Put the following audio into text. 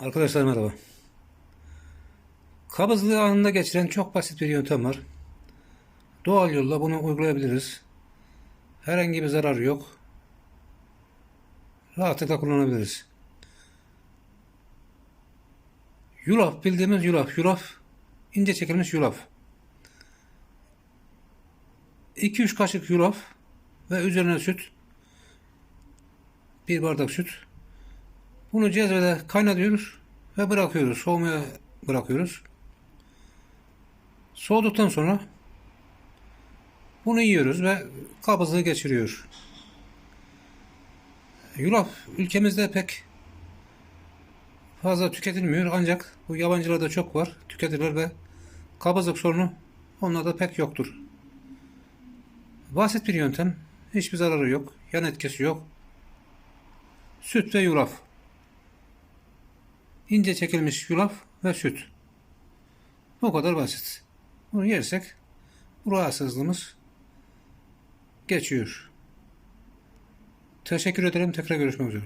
Arkadaşlar merhaba. Kabızlığı anında geçiren çok basit bir yöntem var. Doğal yolla bunu uygulayabiliriz. Herhangi bir zararı yok. Rahatlıkla kullanabiliriz. Yulaf bildiğimiz yulaf. Yulaf ince çekilmiş yulaf. 2-3 kaşık yulaf ve üzerine süt. Bir bardak süt. Bunu cezvede kaynatıyoruz ve bırakıyoruz. Soğumaya bırakıyoruz. Soğuduktan sonra bunu yiyoruz ve kabızlığı geçiriyor. Yulaf ülkemizde pek fazla tüketilmiyor ancak bu yabancılarda çok var. Tüketilir ve kabızlık sorunu onlarda pek yoktur. Basit bir yöntem. Hiçbir zararı yok. Yan etkisi yok. Süt ve yulaf. İnce çekilmiş yulaf ve süt. Bu kadar basit. Bunu yersek rahatsızlığımız geçiyor. Teşekkür ederim. Tekrar görüşmek üzere.